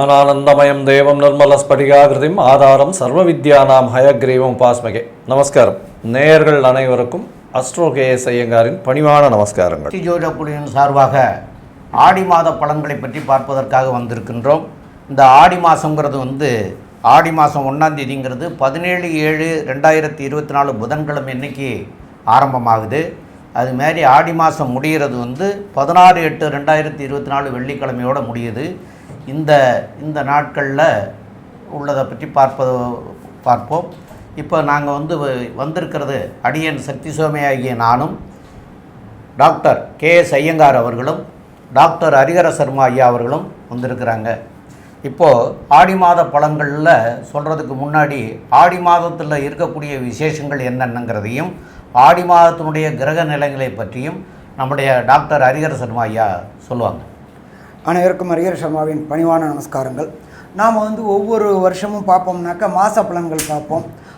ஞானானந்தமயம் தேவம் நிர்மலஸ்படிகாகிருதிம் ஆதாரம் சர்வ வித்யா நாம் ஹயக்ரீவம் உபாஸ்மகே. நமஸ்காரம். நேயர்கள் அனைவருக்கும் அஸ்ட்ரோ கேஎஸ் ஐயங்காரின் பணிவான நமஸ்காரங்கள். ஜோதிட சார்பாக ஆடி மாத பலன்களை பற்றி பார்ப்பதற்காக வந்திருக்கின்றோம். இந்த ஆடி மாதங்கிறது வந்து ஆடி மாதம் ஒன்றாம் தேதிங்கிறது பதினேழு ஏழு ரெண்டாயிரத்தி இருபத்தி நாலு புதன்கிழமை இன்னைக்கு ஆரம்பமாகுது. அது மாதிரி ஆடி மாதம் முடிகிறது வந்து பதினாறு எட்டு ரெண்டாயிரத்தி இருபத்தி நாலு வெள்ளிக்கிழமையோடு முடியுது. இந்த இந்த நாட்களில் உள்ளதை பற்றி பார்ப்பது பார்ப்போம். இப்போ நாங்கள் வந்து வ- வந்திருக்கிறது அடியன் சக்தி சுவாமி ஆகிய நானும் டாக்டர் கே எஸ் ஐயங்கார் அவர்களும் டாக்டர் ஹரிகர சர்மா ஐயா அவர்களும் வந்திருக்கிறாங்க. இப்போது ஆடி மாத பழங்களில் சொல்கிறதுக்கு முன்னாடி ஆடி மாதத்தில் இருக்கக்கூடிய விசேஷங்கள் என்னென்னங்கிறதையும் ஆடி மாதத்தினுடைய கிரக நிலைகளை பற்றியும் நம்முடைய டாக்டர் ஹரிகர சர்மா ஐயா சொல்லுவாங்க. அனைவருக்கும் அரியர் சர்மாவின் பணிவான நமஸ்காரங்கள். நாம் வந்து ஒவ்வொரு வருஷமும் பார்ப்போம்னாக்கா மாத பலன்கள் பார்ப்போம்.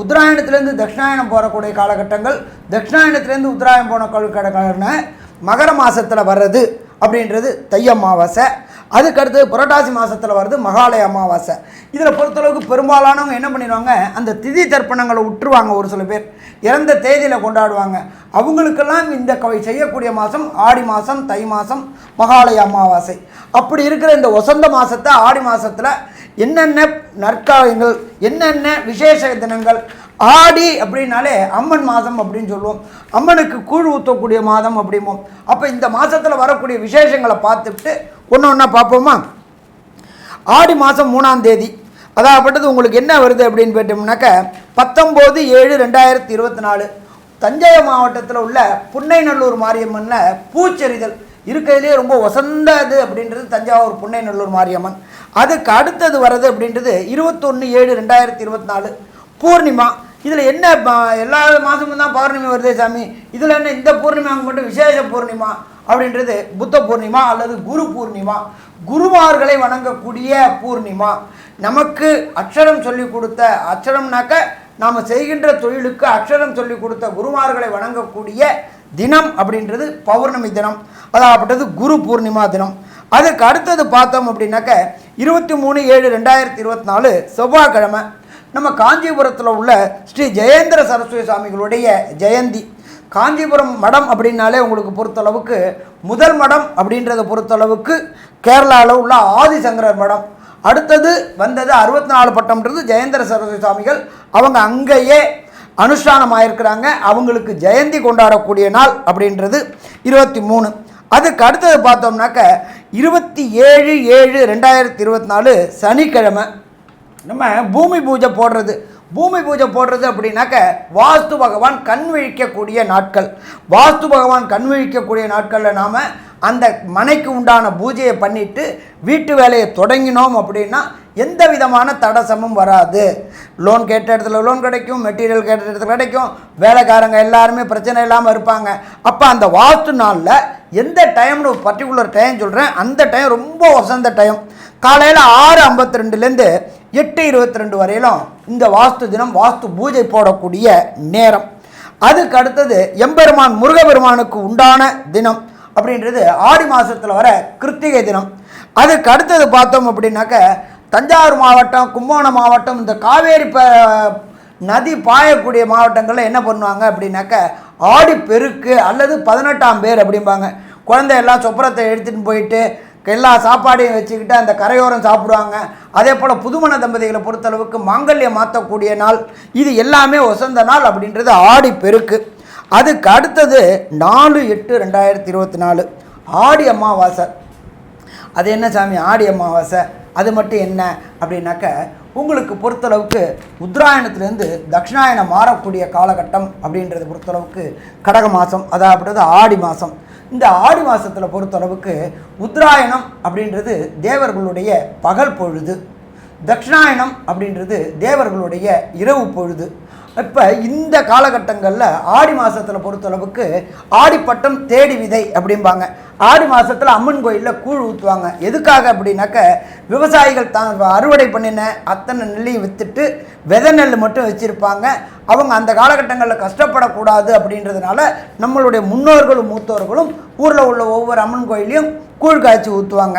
உத்தராயணத்துலேருந்து தட்சிணாயணம் போகக்கூடிய காலகட்டங்கள் தட்சிணாயணத்துலேருந்து உத்தராயணம் போன காலகட்டங்கள்னா மகர மாதத்தில் வர்றது அப்படின்றது தை அமாவாசை. அதுக்கடுத்து புரட்டாசி மாதத்தில் வருது மகாலய அமாவாசை. இதில் பொறுத்தளவுக்கு பெரும்பாலானவங்க என்ன பண்ணிடுவாங்க அந்த திதி தர்ப்பணங்களை விட்டுருவாங்க ஒரு சில பேர். இறந்த தேதியில் கொண்டாடுவாங்க. அவங்களுக்கெல்லாம் இந்த கவை செய்யக்கூடிய மாதம் ஆடி மாதம் தை மாதம் மகாலய அமாவாசை. அப்படி இருக்கிற இந்த வசந்த மாதத்தை ஆடி மாதத்தில் என்னென்ன நற்காலங்கள் என்னென்ன விசேஷ தினங்கள் ஆடி அப்படின்னாலே அம்மன் மாதம் அப்படின்னு சொல்லுவோம். அம்மனுக்கு கூழ் ஊற்றக்கூடிய மாதம் அப்படிம்போம். அப்போ இந்த மாதத்தில் வரக்கூடிய விசேஷங்களை பார்த்துட்டு ஒன்று ஒன்றா பார்ப்போமா? ஆடி மாதம் மூணாம் தேதி. அதாகப்பட்டது உங்களுக்கு என்ன வருது அப்படின்னு போயிட்டோம்னாக்க பத்தொம்போது ஏழு ரெண்டாயிரத்தி இருபத்தி நாலு. தஞ்சை மாவட்டத்தில் உள்ள புன்னைநல்லூர் மாரியம்மனில் பூச்செறிதல் இருக்கிறதுலே ரொம்ப வசந்த இது அப்படின்றது தஞ்சாவூர் புன்னைநல்லூர் மாரியம்மன். அதுக்கு அடுத்தது வர்றது அப்படின்றது இருபத்தொன்று ஏழு ரெண்டாயிரத்தி இருபத்தி நாலு பூர்ணிமா. இதில் என்ன எல்லா மாதமும் தான் பௌர்ணமி வருதே சாமி. இதில் என்ன இந்த பூர்ணிமாவுக்கு மட்டும் விசேஷ பூர்ணிமா அப்படின்றது புத்த பூர்ணிமா அல்லது குரு பூர்ணிமா. குருமார்களை வணங்கக்கூடிய பூர்ணிமா. நமக்கு அக்ஷரம் சொல்லி கொடுத்த அக்ஷரம்னாக்க நாம் செய்கின்ற தொழிலுக்கு அக்ஷரம் சொல்லி கொடுத்த குருமார்களை வணங்கக்கூடிய தினம் அப்படின்றது பௌர்ணமி தினம் அதாகப்பட்டது குரு பூர்ணிமா தினம். அதுக்கு அடுத்தது பார்த்தோம் அப்படின்னாக்க இருபத்தி மூணு ஏழு ரெண்டாயிரத்தி இருபத்தி நாலு செவ்வாய்க்கிழமை. நம்ம காஞ்சிபுரத்தில் உள்ள ஸ்ரீ ஜெயேந்திர சரஸ்வதி சுவாமிகளுடைய ஜெயந்தி. காஞ்சிபுரம் மடம் அப்படின்னாலே உங்களுக்கு பொறுத்தளவுக்கு முதல் மடம் அப்படின்றத பொறுத்தளவுக்கு கேரளாவில் உள்ள ஆதிசங்கரர் மடம். அடுத்தது வந்தது அறுபத்தி நாலு பட்டம்ன்றது ஜெயேந்திர சரஸ்வதி சுவாமிகள். அவங்க அங்கேயே அனுஷ்டானமாயிருக்கிறாங்க. அவங்களுக்கு ஜெயந்தி கொண்டாடக்கூடிய நாள் அப்படின்றது இருபத்தி மூணு. அதுக்கு அடுத்தது பார்த்தோம்னாக்க இருபத்தி ஏழு ஏழு ரெண்டாயிரத்தி இருபத்தி நாலு சனிக்கிழமை நம்ம பூமி பூஜை போடுறது. பூமி பூஜை போடுறது அப்படின்னாக்க வாஸ்து பகவான் கண் விழிக்கக்கூடிய நாட்கள். வாஸ்து பகவான் கண் விழிக்கக்கூடிய நாட்களில் நாம் அந்த மனைக்கு உண்டான பூஜையை பண்ணிவிட்டு வீட்டு வேலையை தொடங்கினோம் அப்படின்னா எந்த விதமான தடசமும் வராது. லோன் கேட்ட இடத்துல லோன் கிடைக்கும் மெட்டீரியல் கேட்ட இடத்துல கிடைக்கும். வேலைக்காரங்க எல்லாருமே பிரச்சனை இல்லாமல் இருப்பாங்க. அப்போ அந்த வாஸ்து நாளில் எந்த டைம்னு ஒரு பர்டிகுலர் டைம் சொல்கிறேன் அந்த டைம் ரொம்ப வசந்த டைம் காலையில் ஆறு ஐம்பத்தி ரெண்டுலேருந்து எட்டு இருபத்தி ரெண்டு வரையிலும் இந்த வாஸ்து தினம் வாஸ்து பூஜை போடக்கூடிய நேரம். அதுக்கு அடுத்தது எம்பெருமான் முருகபெருமானுக்கு உண்டான தினம். அப்படின்றது ஆடி மாதத்தில் வர கிருத்திகை தினம். அதுக்கு அடுத்தது பார்த்தோம் அப்படின்னாக்க தஞ்சாவூர் மாவட்டம் கும்பகோணம் மாவட்டம் இந்த காவேரி ப நதி பாயக்கூடிய மாவட்டங்களில் என்ன பண்ணுவாங்க அப்படின்னாக்க ஆடி பெருக்கு அல்லது பதினெட்டாம் பேர் அப்படிம்பாங்க. குழந்தை எல்லாம் சொப்பரத்தை எடுத்துகிட்டு போயிட்டு எல்லா சாப்பாடையும் வச்சுக்கிட்டு அந்த கரையோரம் சாப்பிடுவாங்க. அதே போல் புதுமண தம்பதிகளை பொறுத்தளவுக்கு மாங்கல்யம் மாற்றக்கூடிய நாள். இது எல்லாமே வசந்த நாள் அப்படின்றது ஆடி பெருக்கு. அதுக்கு அடுத்தது நாலு எட்டு ரெண்டாயிரத்தி இருபத்தி நாலு. ஆடி அமாவாசை. அது என்ன சாமி? ஆடி அமாவாசை. அது மட்டும் என்ன? அப்படின்னாக்க உங்களுக்கு பொறுத்தளவுக்கு உத்தராயணத்துலேருந்து தட்சிணாயணம் மாறக்கூடிய காலகட்டம் அப்படின்றத பொறுத்தளவுக்கு கடக மாதம் அதாவது ஆடி மாதம் இந்த ஆடி மாதத்தில் பொறுத்தளவுக்கு உத்தராயணம் அப்படின்றது தேவர்களுடைய பகல் பொழுது. தட்சிணாயணம் அப்படின்றது தேவர்களுடைய இரவு பொழுது. இப்போ இந்த காலகட்டங்களில் ஆடி மாதத்தில் பொறுத்தளவுக்கு ஆடிப்பட்டம் தேடி விதை அப்படிம்பாங்க. ஆடி மாதத்தில் அம்மன் கோயிலில் கூழ் ஊற்றுவாங்க எதுக்காக அப்படின்னாக்க விவசாயிகள் தான் அறுவடை பண்ணின அத்தனை நெல்லையும் விற்றுட்டு விதை நெல் மட்டும் வச்சுருப்பாங்க. அவங்க அந்த காலகட்டங்களில் கஷ்டப்படக்கூடாது அப்படின்றதுனால நம்மளுடைய முன்னோர்களும் மூத்தோர்களும் ஊரில் உள்ள ஒவ்வொரு அம்மன் கோயிலையும் கூழ் காய்ச்சி ஊற்றுவாங்க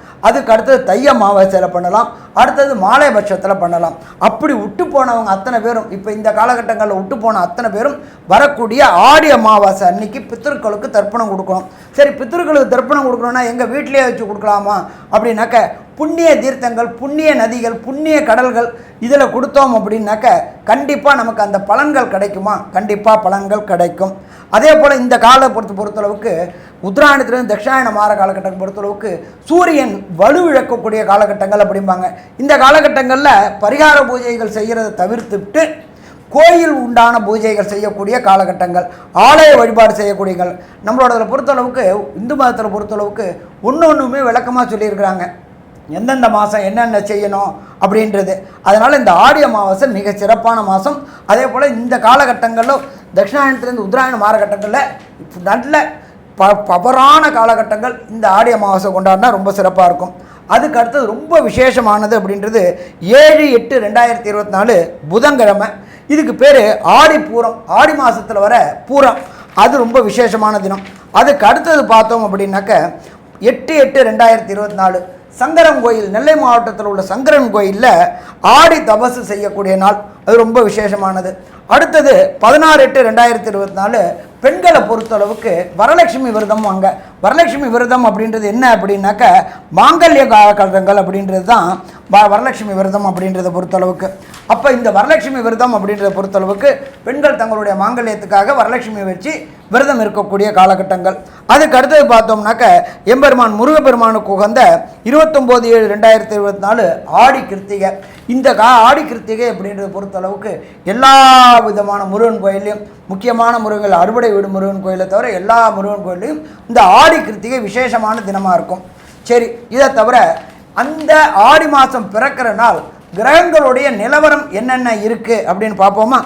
அதுக்கு அடுத்தது தைய அமாவாசையில் பண்ணலாம். அடுத்தது மாலை பட்சத்தில் பண்ணலாம். அப்படி விட்டு போனவங்க அத்தனை பேரும் இப்போ இந்த காலகட்டங்களில் விட்டு போன அத்தனை பேரும் வரக்கூடிய ஆடி அமாவாசை அன்னைக்கு பித்திருக்களுக்கு தர்ப்பணம் கொடுக்கணும். சரி பித்திருக்களுக்கு தர்ப்பணம் கொடுக்கணும்னா எங்கள் வீட்டிலேயே வச்சு கொடுக்கலாமா? அப்படின்னாக்க புண்ணிய தீர்த்தங்கள் புண்ணிய நதிகள் புண்ணிய கடல்கள் இதில் கொடுத்தோம் அப்படின்னாக்க கண்டிப்பாக நமக்கு அந்த பலன்கள் கிடைக்குமா? கண்டிப்பாக பலன்கள் கிடைக்கும். அதே போல் இந்த கால பொறுத்த பொறுத்தளவுக்கு உத்தராயணத்துலேருந்து தட்சிணாயணம் மாற காலகட்டம் பொறுத்தளவுக்கு சூரியன் வலுவிழக்கக்கூடிய காலகட்டங்கள் அப்படிம்பாங்க. இந்த காலகட்டங்களில் பரிகார பூஜைகள் செய்கிறத தவிர்த்துவிட்டு கோயில் உண்டான பூஜைகள் செய்யக்கூடிய காலகட்டங்கள் ஆலய வழிபாடு செய்யக்கூடியங்கள். நம்மளோட பொறுத்தளவுக்கு இந்து மதத்தில் பொறுத்தளவுக்கு ஒன்று ஒன்றுமே விளக்கமாக சொல்லியிருக்கிறாங்க. எந்தெந்த மாதம் என்னென்ன செய்யணும் அப்படின்றது. அதனால் இந்த ஆடி அமாவாசை மிக சிறப்பான மாதம் அதே போல் இந்த காலகட்டங்களில் தட்சிணாயனத்துலேருந்து உத்தராயண மாறகட்டங்களில் நல்ல ப பவரான காலகட்டங்கள் இந்த ஆடி அமாவாசை கொண்டாடினா ரொம்ப சிறப்பாக இருக்கும். அதுக்கு அடுத்தது ரொம்ப விசேஷமானது அப்படின்றது ஏழு எட்டு ரெண்டாயிரத்தி இருபத்தி நாலு புதன்கிழமை. இதுக்கு பேர் ஆடி பூரம் ஆடி மாதத்தில் வர பூரம். அது ரொம்ப விசேஷமான தினம். அதுக்கு அடுத்தது பார்த்தோம் அப்படின்னாக்க எட்டு எட்டு ரெண்டாயிரத்தி இருபத்தி நாலு சங்கரன் கோயில் நெல்லை மாவட்டத்தில் உள்ள சங்கரன் கோயிலில் ஆடி தபசு செய்யக்கூடிய நாள். அது ரொம்ப விசேஷமானது. அடுத்தது பதினாறு எட்டு ரெண்டாயிரத்தி இருபத்தி நாலு பெண்களை பொறுத்தளவுக்கு வரலட்சுமி விரதம் வாங்க வரலட்சுமி விரதம் அப்படின்றது என்ன அப்படின்னாக்க மாங்கல்ய காலகட்டங்கள் அப்படின்றது தான் வ- வரலட்சுமி விரதம் அப்படின்றத பொறுத்தளவுக்கு. அப்போ இந்த வரலட்சுமி விரதம் அப்படின்றத பொறுத்தளவுக்கு பெண்கள் தங்களுடைய மாங்கல்யத்துக்காக வரலட்சுமி வச்சு விரதம் இருக்கக்கூடிய காலகட்டங்கள். அதுக்கு அடுத்தது பார்த்தோம்னாக்க எம்பெருமான் முருகப்பெருமானுக்கு உகந்த இருபத்தொம்போது ஏழு ரெண்டாயிரத்தி இருபத்தி நாலு ஆடி கிருத்திகை. இந்த கா ஆடி கிருத்திகை அப்படின்றத பொறுத்தளவுக்கு எல்லா விதமான முருகன் கோயிலையும் முக்கியமான முருகன் அறுவடை வீடு முருகன் கோயிலை தவிர எல்லா முருகன் கோயிலையும் இந்த ஆடி கிருத்திகை விசேஷமான தினமாக இருக்கும். சரி இதை தவிர அந்த ஆடி மாதம் பிறக்கிற நாள் கிரகங்களுடைய நிலவரம் என்னென்ன இருக்குது அப்படின்னு பார்ப்போமா?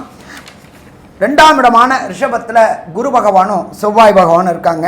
ரெண்டாம் இடமான ரிஷபத்தில் குரு பகவானும் செவ்வாய் பகவானும் இருக்காங்க.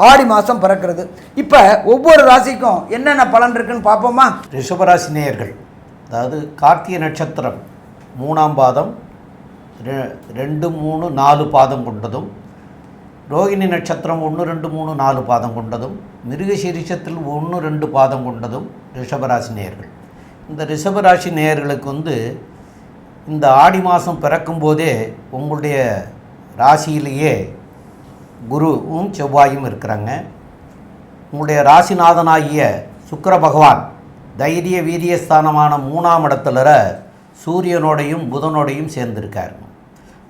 ஆடி மாதம் பிறக்கிறது. இப்போ ஒவ்வொரு ராசிக்கும் என்னென்ன பலன் இருக்குன்னு பார்ப்போமா? ரிஷபராசி நேயர்கள் அதாவது கார்த்திகை நட்சத்திரம் மூணாம் பாதம் ரெ- ரெண்டு மூணு நாலு பாதம் கொண்டதும் ரோகிணி நட்சத்திரம் ஒன்று ரெண்டு மூணு நாலு பாதம் கொண்டதும் மிருகசீரிஷத்தில் ஒன்று ரெண்டு பாதம் கொண்டதும் ரிஷபராசி நேயர்கள். இந்த ரிஷபராசி நேயர்களுக்கு வந்து இந்த ஆடி மாதம் பிறக்கும்போதே உங்களுடைய ராசியிலேயே குருவும் செவ்வாயும் இருக்கிறாங்க. உங்களுடைய ராசிநாதனாகிய சுக்கர பகவான் தைரிய வீரியஸ்தானமான மூணாம் இடத்துல சூரியனோடையும் புதனோடையும் சேர்ந்திருக்கார்.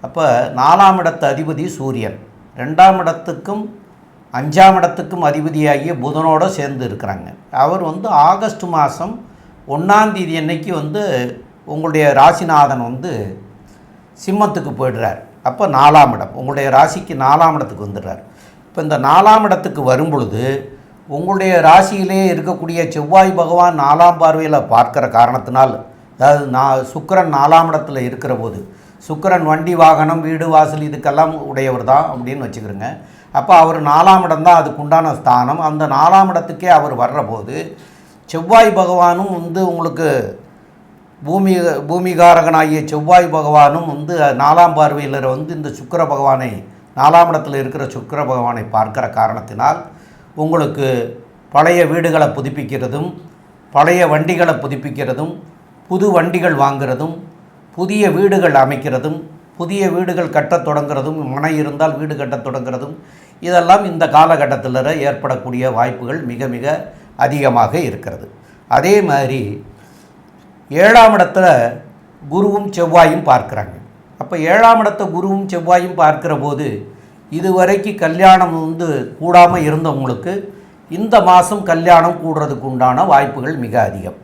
அப்போ நாலாம் இடத்து அதிபதி சூரியன். ரெண்டாம் இடத்துக்கும் அஞ்சாம் இடத்துக்கும் அதிபதியாகிய புதனோட சேர்ந்து இருக்கிறாங்க. அவர் வந்து ஆகஸ்ட் மாதம் ஒன்றாந்தேதி அன்னைக்கு வந்து உங்களுடைய ராசிநாதன் வந்து சிம்மத்துக்கு போயிடுறார். அப்போ நாலாம் இடம். உங்களுடைய ராசிக்கு நாலாம் இடத்துக்கு வந்துடுறார். இப்போ இந்த நாலாம் இடத்துக்கு வரும் பொழுது உங்களுடைய ராசியிலே இருக்கக்கூடிய செவ்வாய் பகவான் நாலாம் பார்வையில் பார்க்குற காரணத்தினால் அதாவது நான் சுக்கிரன் நாலாம் இடத்துல இருக்கிற போது சுக்கிரன் வண்டி வாகனம் வீடு வாசல் இதுக்கெல்லாம் உடையவர் தான் அப்படின்னு வச்சுக்கிறோங்க. அப்போ அவர் நாலாம் இடம் தான் அதுக்குண்டான ஸ்தானம். அந்த நாலாம் இடத்துக்கே அவர் வர்ற போது செவ்வாய் பகவானும் வந்து உங்களுக்கு பூமி பூமிகாரகனாகிய செவ்வாய் பகவானும் வந்து நாலாம் பார்வையில் வந்து இந்த சுக்கிர பகவானை நாலாம் இடத்துல இருக்கிற சுக்கிர பகவானை பார்க்கிற காரணத்தினால் உங்களுக்கு பழைய வீடுகளை புதுப்பிக்கிறதும் பழைய வண்டிகளை புதுப்பிக்கிறதும் புது வண்டிகள் வாங்குறதும் புதிய வீடுகள் அமைக்கிறதும் புதிய வீடுகள் கட்டத் தொடங்குறதும் மனை இருந்தால் வீடு கட்டத் தொடங்குறதும் இதெல்லாம் இந்த காலகட்டத்தில் ஏற்படக்கூடிய வாய்ப்புகள் மிக மிக அதிகமாக இருக்கிறது. அதே மாதிரி ஏழாம் இடத்துல குருவும் செவ்வாயும் பார்க்குறாங்க. அப்போ ஏழாம் இடத்த குருவும் செவ்வாயும் பார்க்குற போது இதுவரைக்கும் கல்யாணம் வந்து கூடாமல் இருந்தவங்களுக்கு இந்த மாதம் கல்யாணம் கூடுறதுக்கு உண்டான வாய்ப்புகள் மிக அதிகம்.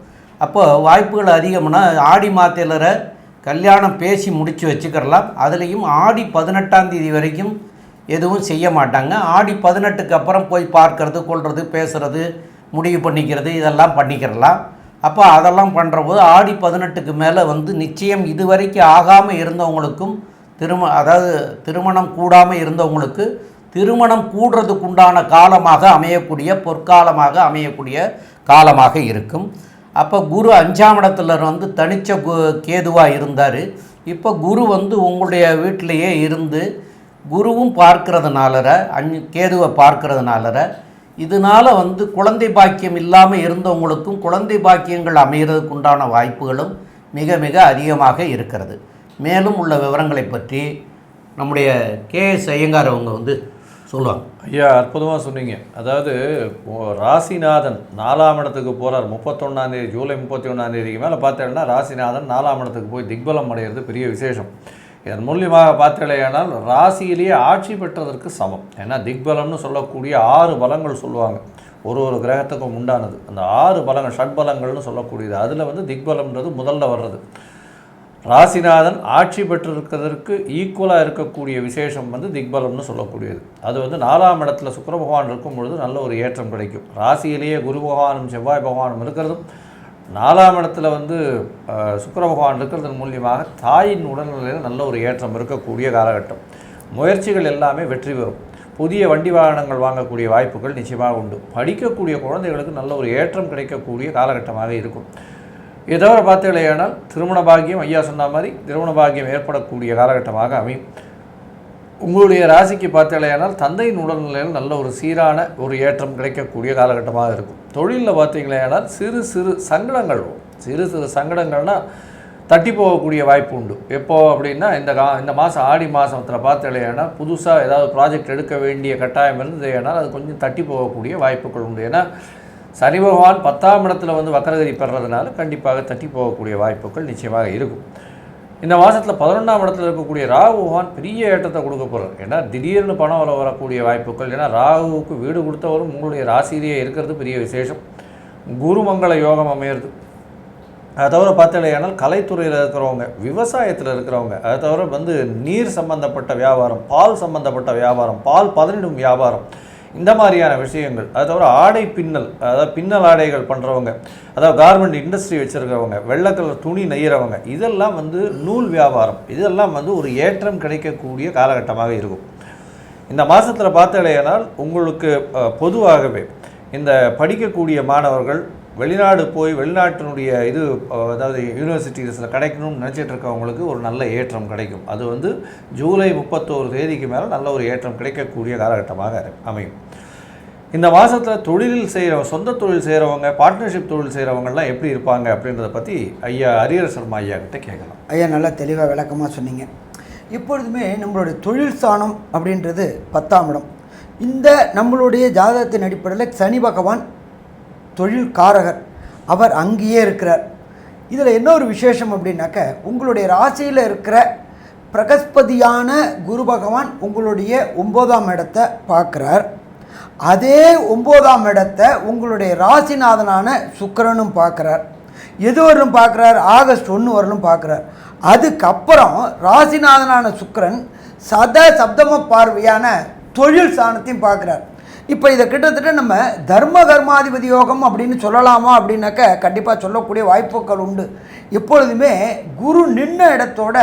அப்போ வாய்ப்புகள் அதிகம்னா ஆடி மாதத்தில் கல்யாணம் பேசி முடித்து வச்சுக்கிறலாம். அதுலேயும் ஆடி பதினெட்டாம் தேதி வரைக்கும் எதுவும் செய்ய மாட்டாங்க. ஆடி பதினெட்டுக்கு அப்புறம் போய் பார்க்கறது கொள்வது பேசுகிறது முடிவு பண்ணிக்கிறது இதெல்லாம் பண்ணிக்கிறலாம். அப்போ அதெல்லாம் பண்ணுற போது ஆடி பதினெட்டுக்கு மேலே வந்து நிச்சயம் இதுவரைக்கும் ஆகாமல் இருந்தவங்களுக்கும் திரும அதாவது திருமணம் கூடாமல் இருந்தவங்களுக்கு திருமணம் கூடுறதுக்கு உண்டான காலமாக அமையக்கூடிய பொற்காலமாக அமையக்கூடிய காலமாக இருக்கும். அப்போ குரு அஞ்சாம் இடத்துல வந்து தனிச்ச கு கேதுவாக இருந்தார். இப்போ குரு வந்து உங்களுடைய வீட்டிலையே இருந்து குருவும் பார்க்கறதுனாலற அஞ்சு கேதுவை பார்க்கறதுனாலற இதனால் வந்து குழந்தை பாக்கியம் இல்லாமல் இருந்தவங்களுக்கும் குழந்தை பாக்கியங்கள் அமைகிறதுக்கு உண்டான வாய்ப்புகளும் மிக மிக அதிகமாக இருக்கிறது. மேலும் உள்ள விவரங்களை பற்றி நம்முடைய கே எஸ் ஐயங்கார் அவங்க வந்து சொல்லுவாங்க. ஐயா அற்புதமாக சொன்னீங்க. அதாவது ஓ- ராசிநாதன் நாலாம் இடத்துக்கு போகிறார் முப்பத்தொன்னாந்தேதி ஜூலை முப்பத்தி ஒன்றாந்தேதிக்கு மேலே பார்த்தேன்னா ராசிநாதன் நாலாம் இடத்துக்கு போய் திக்பலம் அடைகிறது பெரிய விசேஷம். இதன் மூலியமாக பார்த்தீங்களேனால் ராசியிலேயே ஆட்சி பெற்றதற்கு சமம். ஏன்னா திக்பலம்னு சொல்லக்கூடிய ஆறு பலங்கள் சொல்லுவாங்க. ஒரு ஒரு கிரகத்துக்கும் உண்டானது. அந்த ஆறு பலங்கள் ஷட்பலங்கள்னு சொல்லக்கூடியது. அதில் வந்து திக்பலம்ன்றது முதல்ல வர்றது. ராசிநாதன் ஆட்சி பெற்றிருக்கிறதற்கு ஈக்குவலாக இருக்கக்கூடிய விசேஷம் வந்து திக்பலம்னு சொல்லக்கூடியது. அது வந்து நாலாம் இடத்துல சுக்கர பகவான் இருக்கும் பொழுது நல்ல ஒரு ஏற்றம் கிடைக்கும். ராசியிலேயே குரு பகவானும் செவ்வாய் பகவானும் இருக்கிறதும் நாலாம் இடத்துல வந்து சுக்கர பகவான் இருக்கிறதன் மூலியமாக தாயின் உடல்நிலையில் நல்ல ஒரு ஏற்றம் இருக்கக்கூடிய காலகட்டம். முயற்சிகள் எல்லாமே வெற்றி பெறும். புதிய வண்டி வாகனங்கள் வாங்கக்கூடிய வாய்ப்புகள் நிச்சயமாக உண்டு. படிக்கக்கூடிய குழந்தைகளுக்கு நல்ல ஒரு ஏற்றம் கிடைக்கக்கூடிய காலகட்டமாக இருக்கும். இதை தவிர பார்த்தீங்களேயானால் திருமண பாக்கியம் ஐயா சொன்ன மாதிரி திருமண பாக்கியம் ஏற்படக்கூடிய காலகட்டமாக அமையும். உங்களுடைய ராசிக்கு பார்த்தீங்களேனால் தந்தையின் உடல்நிலையில் நல்ல ஒரு சீரான ஒரு ஏற்றம் கிடைக்கக்கூடிய காலகட்டமாக இருக்கும். தொழிலில் பார்த்தீங்களேனால் சிறு சிறு சங்கடங்கள் வரும். சிறு சிறு சங்கடங்கள்னால் தட்டி போகக்கூடிய வாய்ப்பு உண்டு. எப்போ அப்படின்னா இந்த கா இந்த மாதம் ஆடி மாதத்தில் பார்த்தீங்களேயானால் புதுசாக ஏதாவது ப்ராஜெக்ட் எடுக்க வேண்டிய கட்டாயம் இருந்தது ஏன்னால் அது கொஞ்சம் தட்டி போகக்கூடிய வாய்ப்புகள் உண்டு. ஏன்னா சனி பகவான் பத்தாம் இடத்துல வந்து வக்கரகதி பெறதுனால கண்டிப்பாக தட்டி போகக்கூடிய வாய்ப்புகள் நிச்சயமாக இருக்கும். இந்த மாதத்தில் பதினொன்றாம் இடத்துல இருக்கக்கூடிய ராகுவான் பெரிய ஏற்றத்தை கொடுக்க போகிறார் ஏன்னா திடீர்னு பணம் வர வரக்கூடிய வாய்ப்புகள் ஏன்னா ராகுவுக்கு வீடு கொடுத்தவரும் உங்களுடைய ராசியிலேயே இருக்கிறது பெரிய விசேஷம். குருமங்கள யோகம் அமையிறது. அதை தவிர பார்த்தீங்கன்னா கலைத்துறையில் இருக்கிறவங்க விவசாயத்தில் இருக்கிறவங்க அதை தவிர வந்து நீர் சம்பந்தப்பட்ட வியாபாரம் பால் சம்பந்தப்பட்ட வியாபாரம் பால் பதனிடும் வியாபாரம் இந்த மாதிரியான விஷயங்கள். அதை தவிர ஆடை பின்னல் அதாவது பின்னல் ஆடைகள் பண்ணுறவங்க அதாவது கார்மெண்ட் இண்டஸ்ட்ரி வச்சுருக்கிறவங்க வெள்ளை கலர் துணி நெய்கிறவங்க இதெல்லாம் வந்து நூல் வியாபாரம். இதெல்லாம் வந்து ஒரு ஏற்றம் கிடைக்கக்கூடிய காலகட்டமாக இருக்கும். இந்த மாதத்தில் பார்த்தலையானால் உங்களுக்கு பொதுவாகவே இந்த படிக்கக்கூடிய மாணவர்கள் வெளிநாடு போய் வெளிநாட்டினுடைய இது அதாவது யூனிவர்சிட்டிஸில் கிடைக்கணும்னு நினச்சிட்டு இருக்கவங்களுக்கு ஒரு நல்ல ஏற்றம் கிடைக்கும். அது வந்து ஜூலை முப்பத்தோரு தேதிக்கு மேலே நல்ல ஒரு ஏற்றம் கிடைக்கக்கூடிய காலகட்டமாக அமையும். இந்த மாதத்தில் தொழிலில் செய்கிறவங்க சொந்த தொழில் செய்கிறவங்க பார்ட்னர்ஷிப் தொழில் செய்கிறவங்கலாம் எப்படி இருப்பாங்க அப்படின்றத பற்றி ஐயா ஹரிஹர சர்மா ஐயா கிட்ட கேட்கலாம். ஐயா நல்லா தெளிவாக விளக்கமாக சொன்னீங்க. எப்பொழுதுமே நம்மளுடைய தொழில் ஸ்தானம் அப்படின்றது பத்தாம் இடம். இந்த நம்மளுடைய ஜாதகத்தின் அடிப்படையில் சனி பகவான் தொழில் காரகர் அவர் அங்கேயே இருக்கிறார். இதில் என்ன ஒரு விசேஷம் அப்படின்னாக்க உங்களுடைய ராசியில் இருக்கிற பிரகஸ்பதியான குரு பகவான் உங்களுடைய ஒம்போதாம் இடத்தை பார்க்குறார். அதே ஒம்போதாம் இடத்தை உங்களுடைய ராசிநாதனான சுக்கிரனும் பார்க்குறார். எது வரலும் பார்க்குறார்? ஆகஸ்ட் ஒன்று வரலும் பார்க்குறார். அதுக்கப்புறம் ராசிநாதனான சுக்கரன் சத சப்தம பார்வையான தொழில் சாணத்தையும் பார்க்குறார். இப்போ இதை கிட்டத்தட்ட நம்ம தர்ம கர்மாதிபதி யோகம் அப்படின்னு சொல்லலாமா அப்படின்னாக்க கண்டிப்பாக சொல்லக்கூடிய வாய்ப்புகள் உண்டு. எப்பொழுதுமே குரு நின்ன இடத்தோட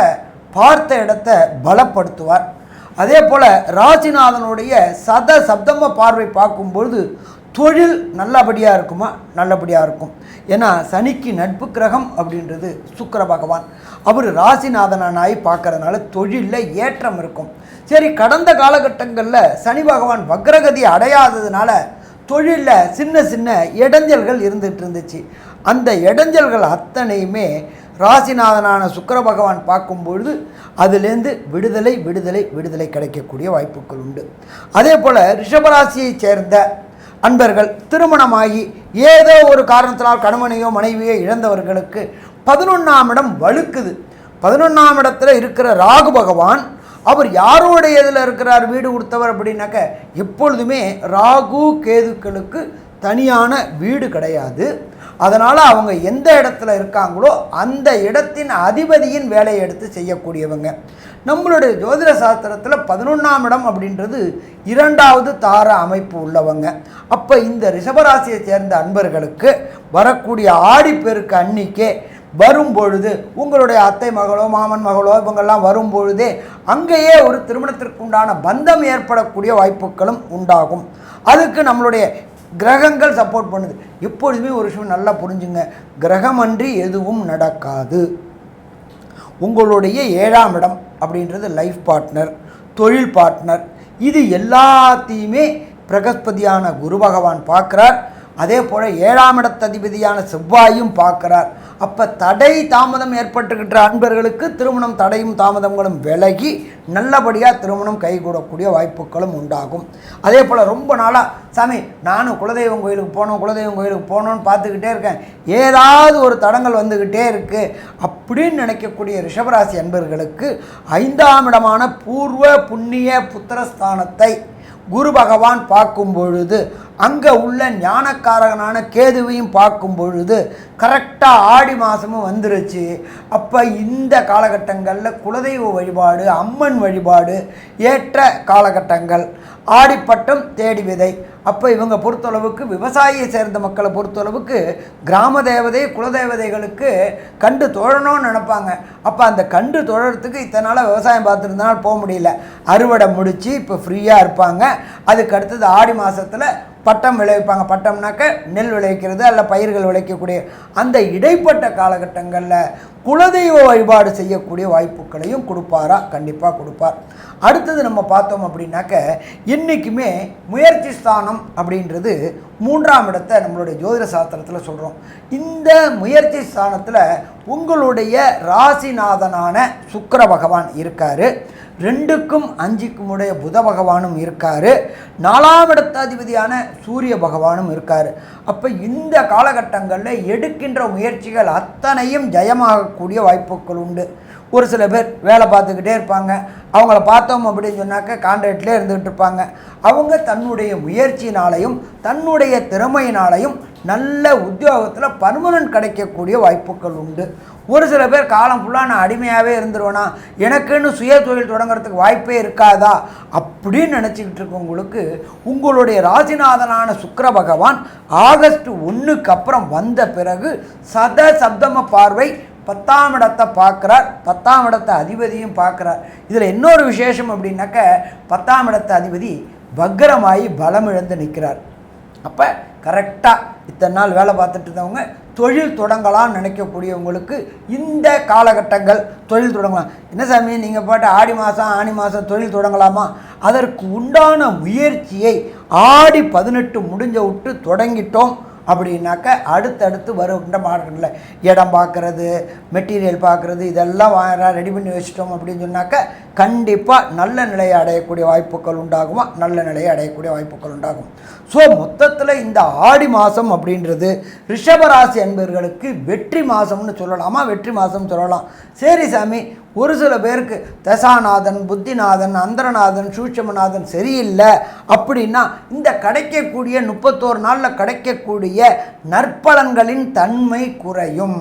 பார்த்த இடத்த பலப்படுத்துவார். அதே போல் ராசிநாதனுடைய சத சப்தம பார்வை பார்க்கும்பொழுது தொழில் நல்லபடியாக இருக்குமா? நல்லபடியாக இருக்கும். ஏன்னா சனிக்கு நட்பு கிரகம் அப்படின்றது சுக்கர பகவான். அவர் ராசிநாதனாய் பார்க்கறதுனால தொழிலில் ஏற்றம் இருக்கும். சரி கடந்த காலகட்டங்களில் சனி பகவான் வக்ரகதி அடையாததுனால தொழிலில் சின்ன சின்ன இடைஞ்சல்கள் இருந்துகிட்டு இருந்துச்சு. அந்த இடைஞ்சல்கள் அத்தனையுமே ராசிநாதனான சுக்கர பகவான் பார்க்கும்பொழுது அதுலேருந்து விடுதலை விடுதலை விடுதலை கிடைக்கக்கூடிய வாய்ப்புகள் உண்டு. அதே போல் ரிஷபராசியைச் சேர்ந்த அன்பர்கள் திருமணமாகி ஏதோ ஒரு காரணத்தினால் கணவனையோ மனைவியோ இழந்தவர்களுக்கு பதினொன்றாம் இடம் வழுக்குது. பதினொன்றாம் இடத்துல இருக்கிற ராகு பகவான் அவர் யாரோடைய இதில் இருக்கிறார் வீடு கொடுத்தவர் அப்படின்னாக்க எப்பொழுதுமே ராகு கேதுக்களுக்கு தனியான வீடு கிடையாது. அதனால் அவங்க எந்த இடத்துல இருக்காங்களோ அந்த இடத்தின் அதிபதியின் வேலையை எடுத்து செய்யக்கூடியவங்க. நம்மளுடைய ஜோதிட சாஸ்திரத்தில் பதினொன்றாம் இடம் அப்படின்றது இரண்டாவது தார அமைப்பு உள்ளவங்க. அப்போ இந்த ரிஷபராசியை சேர்ந்த அன்பர்களுக்கு வரக்கூடிய ஆடிப்பெருக்கு அன்னிக்கே வரும் பொழுது உங்களுடைய அத்தை மகளோ மாமன் மகளோ இவங்கெல்லாம் வரும் பொழுதே அங்கேயே ஒரு திருமணத்திற்கு உண்டான பந்தம் ஏற்படக்கூடிய வாய்ப்புகளும் உண்டாகும். அதுக்கு நம்மளுடைய கிரகங்கள் சப்போர்ட் பண்ணுது. எப்பொழுதுமே ஒரு விஷயம் நல்லா புரிஞ்சுங்க. கிரகமன்றி எதுவும் நடக்காது. உங்களுடைய ஏழாம் இடம் அப்படின்றது லைஃப் பார்ட்னர் தொழில் பார்ட்னர் இது எல்லாத்தையுமே பிரகஸ்பதியான குரு பகவான் பார்க்குறார். அதே போல் ஏழாம் இடத்ததிபதியான செவ்வாயும் பார்க்குறார். அப்போ தடை தாமதம் ஏற்பட்டுக்கிட்ட அன்பர்களுக்கு திருமணம் தடையும் தாமதங்களும் விலகி நல்லபடியாக திருமணம் கைகூடக்கூடிய வாய்ப்புகளும் உண்டாகும். அதே போல் ரொம்ப நாளாக சாமி நானும் குலதெய்வம் கோயிலுக்கு போனோம் குலதெய்வம் கோயிலுக்கு போகணும்னு பார்த்துக்கிட்டே இருக்கேன். ஏதாவது ஒரு தடங்கள் வந்துக்கிட்டே இருக்குது அப்படின்னு நினைக்கக்கூடிய ரிஷபராசி அன்பர்களுக்கு ஐந்தாம் இடமான பூர்வ புண்ணிய புத்திரஸ்தானத்தை குரு பகவான் பார்க்கும் பொழுது அங்கே உள்ள ஞானக்காரகனான கேதுவையும் பார்க்கும் பொழுது கரெக்டாக ஆடி மாதமும் வந்துருச்சு. அப்போ இந்த காலகட்டங்களில் குலதெய்வ வழிபாடு அம்மன் வழிபாடு ஏற்ற காலகட்டங்கள். ஆடிப்பட்டம் தேடி விதை. அப்போ இவங்க பொறுத்தளவுக்கு விவசாயியை சேர்ந்த மக்களை பொறுத்தளவுக்கு கிராம தேவதை குலதேவதைகளுக்கு கண்டு தொழணும்னு நினப்பாங்க. அப்போ அந்த கண்டு தொழறதுக்கு இத்தனை நாளாக விவசாயம் பார்த்துருந்தனால போக முடியல. அறுவடை முடித்து இப்போ ஃப்ரீயாக இருப்பாங்க. அதுக்கு அடுத்தது ஆடி மாதத்தில் பட்டம் விளைவிப்பாங்க. பட்டம்னாக்க நெல் விளைவிக்கிறது அல்ல பயிர்கள் விளைக்கக்கூடிய அந்த இடைப்பட்ட காலகட்டங்களில் குலதெய்வ வழிபாடு செய்யக்கூடிய வாய்ப்புகளையும் கொடுப்பாரா? கண்டிப்பாக கொடுப்பார். அடுத்தது நம்ம பார்த்தோம் அப்படின்னாக்க இன்றைக்குமே முயற்சி ஸ்தானம் அப்படின்றது மூன்றாம் இடத்தை நம்மளுடைய ஜோதிட சாஸ்திரத்தில் சொல்கிறோம் இந்த முயற்சி ஸ்தானத்தில் உங்களுடைய ராசிநாதனான சுக்கர பகவான் இருக்கார். ரெண்டுக்கும் அஞ்சுக்கும் உடைய புத பகவானும் இருக்கார். நாலாம் இடத்ததிபதியான சூரிய பகவானும் இருக்கார். அப்போ இந்த காலகட்டங்களில் எடுக்கின்ற முயற்சிகள் அத்தனையும் ஜயமாகக்கூடிய வாய்ப்புகள் உண்டு. ஒரு சில பேர் வேலை பார்த்துக்கிட்டே இருப்பாங்க. அவங்கள பார்த்தோம் அப்படின்னு சொன்னாக்க கான்ட்ராக்ட்லேயே இருந்துகிட்டு இருப்பாங்க. அவங்க தன்னுடைய முயற்சினாலையும் தன்னுடைய திறமையினாலையும் நல்ல உத்தியோகத்தில் பர்மனன்ட் கிடைக்கக்கூடிய வாய்ப்புகள் உண்டு. ஒரு சில பேர் காலம் ஃபுல்லாக நான் அடிமையாகவே இருந்துருவேனா எனக்குன்னு சுய தொழில் தொடங்குறதுக்கு வாய்ப்பே இருக்காதா? அப்படின்னு நினச்சிக்கிட்டு இருக்கவங்களுக்கு உங்களுடைய ராசிநாதனான சுக்கர பகவான் ஆகஸ்ட் ஒன்றுக்கு அப்புறம் வந்த பிறகு சத சப்தம பார்வை பத்தாம் இடத்தை பார்க்குறார். பத்தாம் இடத்த அதிபதியும் பார்க்குறார். இதில் இன்னொரு விசேஷம் அப்படின்னாக்க பத்தாம் இடத்த அதிபதி வக்ரமாகி பலமிழந்து நிற்கிறார். அப்போ கரெக்டாக இத்தனை நாள் வேலை பார்த்துட்டு இருந்தவங்க தொழில் தொடங்கலாம்னு நினைக்கக்கூடியவங்களுக்கு இந்த காலகட்டங்கள் தொழில் தொடங்கலாம். என்ன சாமி நீங்கள் பாட்டு ஆடி மாதம் ஆனி மாதம் தொழில் தொடங்கலாமா? அதற்கு உண்டான முயற்சியை ஆடி பதினெட்டு முடிஞ்ச விட்டு தொடங்கிட்டோம். அப்படின்னாக்க அடுத்தடுத்து வருகின்ற மார்க்கெட்டில் இடம் பார்க்குறது மெட்டீரியல் பார்க்குறது இதெல்லாம் வாங்க ரெடி பண்ணி வச்சிட்டோம் அப்படின்னு சொன்னாக்க கண்டிப்பாக நல்ல நிலையை அடையக்கூடிய வாய்ப்புகள் உண்டாகுமா? நல்ல நிலையை அடையக்கூடிய வாய்ப்புகள் உண்டாகும். ஸோ மொத்தத்தில் இந்த ஆடி மாதம் அப்படின்றது ரிஷபராசி என்பவர்களுக்கு வெற்றி மாதம்னு சொல்லலாமா? வெற்றி மாதம் சொல்லலாம். சரி சாமி ஒரு சில பேருக்கு தசாநாதன் புத்திநாதன் அந்தரநாதன் சூட்சமநாதன் சரியில்லை அப்படின்னா இந்த கிடைக்கக்கூடிய முப்பத்தோரு நாளில் கிடைக்கக்கூடிய நற்பலன்களின் தன்மை குறையும்.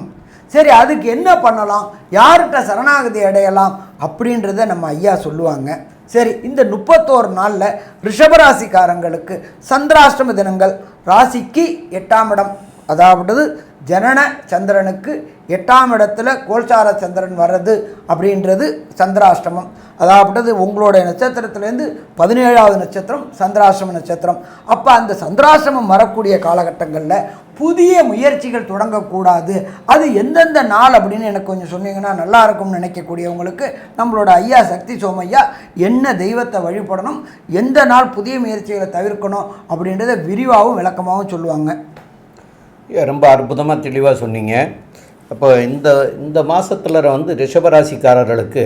சரி அதுக்கு என்ன பண்ணலாம்? யார்கிட்ட சரணாகதி அடையலாம்? அப்படின்றத நம்ம ஐயா சொல்லுவாங்க. சரி இந்த முப்பத்தோரு நாளில் ரிஷபராசிக்காரங்களுக்கு சந்திராஷ்டம தினங்கள் ராசிக்கு எட்டாம் இடம். அதாவது ஜனன சந்திரனுக்கு எட்டாம் இடத்துல கோல்சார சந்திரன் வர்றது அப்படின்றது சந்திராஷ்டமம். அதாவது உங்களுடைய நட்சத்திரத்துலேருந்து பதினேழாவது நட்சத்திரம் சந்திராஷ்டம நட்சத்திரம். அப்போ அந்த சந்திராஷ்டமம் வரக்கூடிய காலகட்டங்களில் புதிய முயற்சிகள் தொடங்கக்கூடாது. அது எந்தெந்த நாள் அப்படின்னு எனக்கு கொஞ்சம் சொன்னீங்கன்னா நல்லா இருக்கும்னு நினைக்கக்கூடியவங்களுக்கு நம்மளோட ஐயா சக்தி சோமையா என்ன தெய்வத்தை வழிபடணும் எந்த நாள் புதிய முயற்சிகளை தவிர்க்கணும் அப்படின்றத விரிவாகவும் விளக்கமாகவும் சொல்லுவாங்க. ரொம்ப அற்புதமாக தெளிவாக சொன்னீங்க. அப்போ இந்த இந்த மாதத்தில் வந்து ரிஷபராசிக்காரர்களுக்கு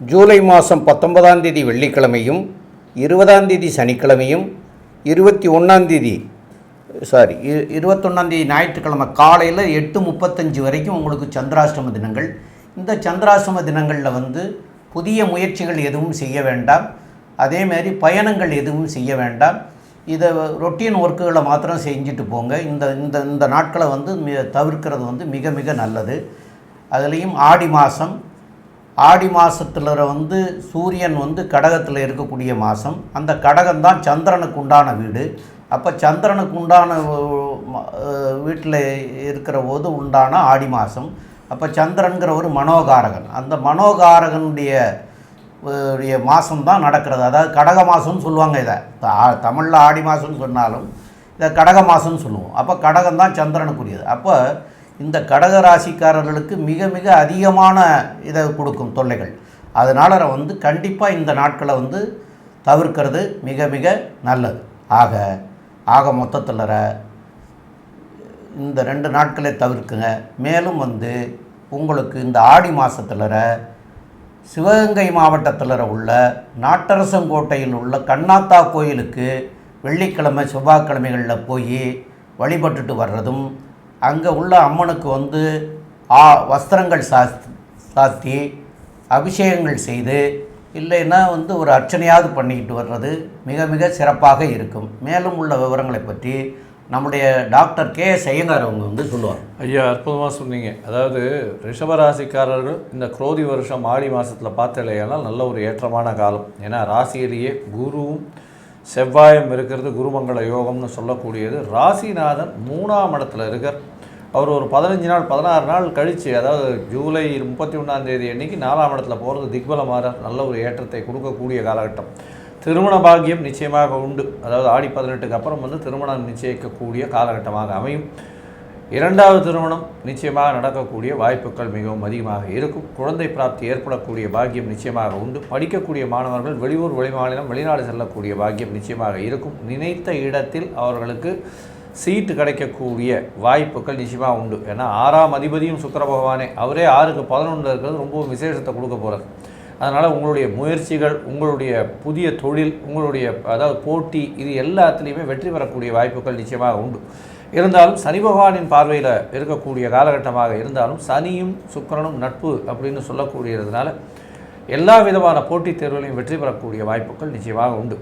ஜூலை மாதம் பத்தொன்பதாம் தேதி வெள்ளிக்கிழமையும் இருபதாம் தேதி சனிக்கிழமையும் இருபத்தி ஒன்றாந்தேதி சாரி இருபத்தொன்னாந்தேதி ஞாயிற்றுக்கிழமை காலையில் எட்டு முப்பத்தஞ்சு வரைக்கும் உங்களுக்கு சந்திராஷ்டம தினங்கள். இந்த சந்திராஷ்டம தினங்களில் வந்து புதிய முயற்சிகள் எதுவும் செய்ய வேண்டாம். அதேமாரி பயணங்கள் எதுவும் செய்ய வேண்டாம். இதை ரொட்டீன் ஒர்க்குகளை மாத்திரம் செஞ்சுட்டு போங்க. இந்த இந்த இந்த நாட்களை வந்து மி- தவிர்க்கிறது வந்து மிக மிக நல்லது. அதுலேயும் ஆடி மாதம் ஆடி மாதத்தில் வந்து சூரியன் வந்து கடகத்தில் இருக்கக்கூடிய மாதம் அந்த கடகம் தான் சந்திரனுக்கு உண்டான வீடு. அப்போ சந்திரனுக்கு உண்டான வீட்டில் இருக்கிற போது உண்டான ஆடி மாதம் அப்போ சந்திரன்கிற ஒரு மனோகாரகன். அந்த மனோகாரகனுடைய உடைய மாதம் தான் நடக்கிறது. அதாவது கடக மாதம்னு சொல்லுவாங்க இதை. தமிழில் ஆடி மாதம்னு சொன்னாலும் இதை கடக மாதம்னு சொல்லுவோம். அப்போ கடகம் தான் சந்திரனுக்குரியது. அப்போ இந்த கடக ராசிக்காரர்களுக்கு மிக மிக அதிகமான இதை கொடுக்கும் தொல்லைகள். அதனால் வந்து கண்டிப்பாக இந்த நாட்களை வந்து தவிர்க்கிறது மிக மிக நல்லது. ஆக ஆக மொத்தத்தில் இந்த ரெண்டு நாட்களை தவிர்க்குங்க. மேலும் வந்து உங்களுக்கு இந்த ஆடி மாதத்தில் சிவகங்கை மாவட்டத்தில் உள்ள நாட்டரசங்கோட்டையில் உள்ள கண்ணாத்தா கோயிலுக்கு வெள்ளிக்கிழமை செவ்வாய்க்கிழமைகளில் போய் வழிபட்டுட்டு வர்றதும் அங்கே உள்ள அம்மனுக்கு வந்து ஆ வஸ்திரங்கள் சாஸ்தி சாத்தி அபிஷேகங்கள் செய்து இல்லைன்னா வந்து ஒரு அர்ச்சனையாவது பண்ணிக்கிட்டு வர்றது மிக மிக சிறப்பாக இருக்கும். மேலும் உள்ள விவரங்களை பற்றி நம்முடைய டாக்டர் கே எஸ் ஐயங்கார் அவங்க வந்து சொல்லுவார் ஐயா அற்புதமாக சொன்னீங்க. அதாவது ரிஷபராசிக்காரர்கள் இந்த குரோதி வருஷம் ஆடி மாதத்தில் பார்த்தலையானால் நல்ல ஒரு ஏற்றமான காலம். ஏன்னா ராசியிலேயே குருவும் செவ்வாயும் இருக்கிறது குருமங்கள யோகம்னு சொல்லக்கூடியது. ராசிநாதன் மூணாம் இடத்துல இருக்கார். அவர் ஒரு பதினஞ்சு நாள் பதினாறு நாள் கழித்து அதாவது ஜூலை முப்பத்தி ஒன்றாம் தேதி அன்னைக்கு நாலாம் இடத்துல போகிறது திக்பலமாக நல்ல ஒரு ஏற்றத்தை கொடுக்கக்கூடிய காலகட்டம். திருமண பாக்கியம் நிச்சயமாக உண்டு. அதாவது ஆடி பதினெட்டுக்கு அப்புறம் வந்து திருமணம் நிச்சயிக்கக்கூடிய காலகட்டமாக அமையும். இரண்டாவது திருமணம் நிச்சயமாக நடக்கக்கூடிய வாய்ப்புகள் மிகவும் அதிகமாக இருக்கும். குழந்தை பிராப்தி ஏற்படக்கூடிய பாக்கியம் நிச்சயமாக உண்டு. படிக்கக்கூடிய மாணவர்கள் வெளியூர் வெளிமாநிலம் வெளிநாடு செல்லக்கூடிய பாக்கியம் நிச்சயமாக இருக்கும். நினைத்த இடத்தில் அவர்களுக்கு சீட்டு கிடைக்கக்கூடிய வாய்ப்புகள் நிச்சயமாக உண்டு. ஏன்னா ஆறாம் அதிபதியும் சுக்கர பகவானே. அவரே ஆறுக்கு பதினொன்று இருக்கிறது. ரொம்பவும் விசேஷத்தை கொடுக்க போகிறார் அதனால் உங்களுடைய முயற்சிகள் உங்களுடைய புதிய தொழில் உங்களுடைய அதாவது போட்டி இது எல்லாத்துலேயுமே வெற்றி பெறக்கூடிய வாய்ப்புகள் நிச்சயமாக உண்டு. இருந்தாலும் சனி பகவானின் பார்வையில் இருக்கக்கூடிய காலகட்டமாக இருந்தாலும் சனியும் சுக்கரனும் நட்பு அப்படின்னு சொல்லக்கூடியதுனால எல்லா விதமான போட்டித் தேர்வுகளையும் வெற்றி பெறக்கூடிய வாய்ப்புகள் நிச்சயமாக உண்டு.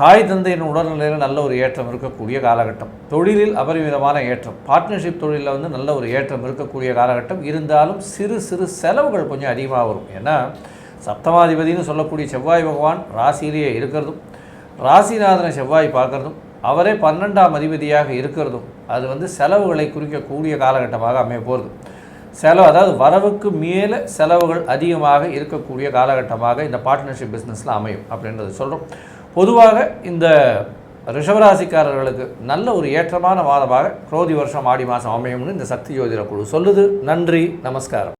தாய் தந்தையின் உடல்நிலையில் நல்ல ஒரு ஏற்றம் இருக்கக்கூடிய காலகட்டம். தொழிலில் அபரிமிதமான ஏற்றம். பார்ட்னர்ஷிப் தொழிலில் வந்து நல்ல ஒரு ஏற்றம் இருக்கக்கூடிய காலகட்டம். இருந்தாலும் சிறு சிறு செலவுகள் கொஞ்சம் அதிகமாக வரும். ஏன்னா சப்தமாதிபதினு சொல்லக்கூடிய செவ்வாய் பகவான் ராசியிலேயே இருக்கிறதும் ராசிநாதனை செவ்வாய் பார்க்கறதும் அவரே பன்னெண்டாம் அதிபதியாக இருக்கிறதும் அது வந்து செலவுகளை குறிக்கக்கூடிய காலகட்டமாக அமைய போகிறது செலவு அதாவது வரவுக்கு மேலே செலவுகள் அதிகமாக இருக்கக்கூடிய காலகட்டமாக இந்த பார்ட்னர்ஷிப் பிஸ்னஸில் அமையும் அப்படின்றத சொல்கிறோம் பொதுவாக இந்த ரிஷவராசிக்காரர்களுக்கு நல்ல ஒரு ஏற்றமான மாதமாக குரோதி வருஷம் ஆடி மாதம் அமையும்னு இந்த சக்தி ஜோதிட குழு சொல்லுது. நன்றி நமஸ்காரம்.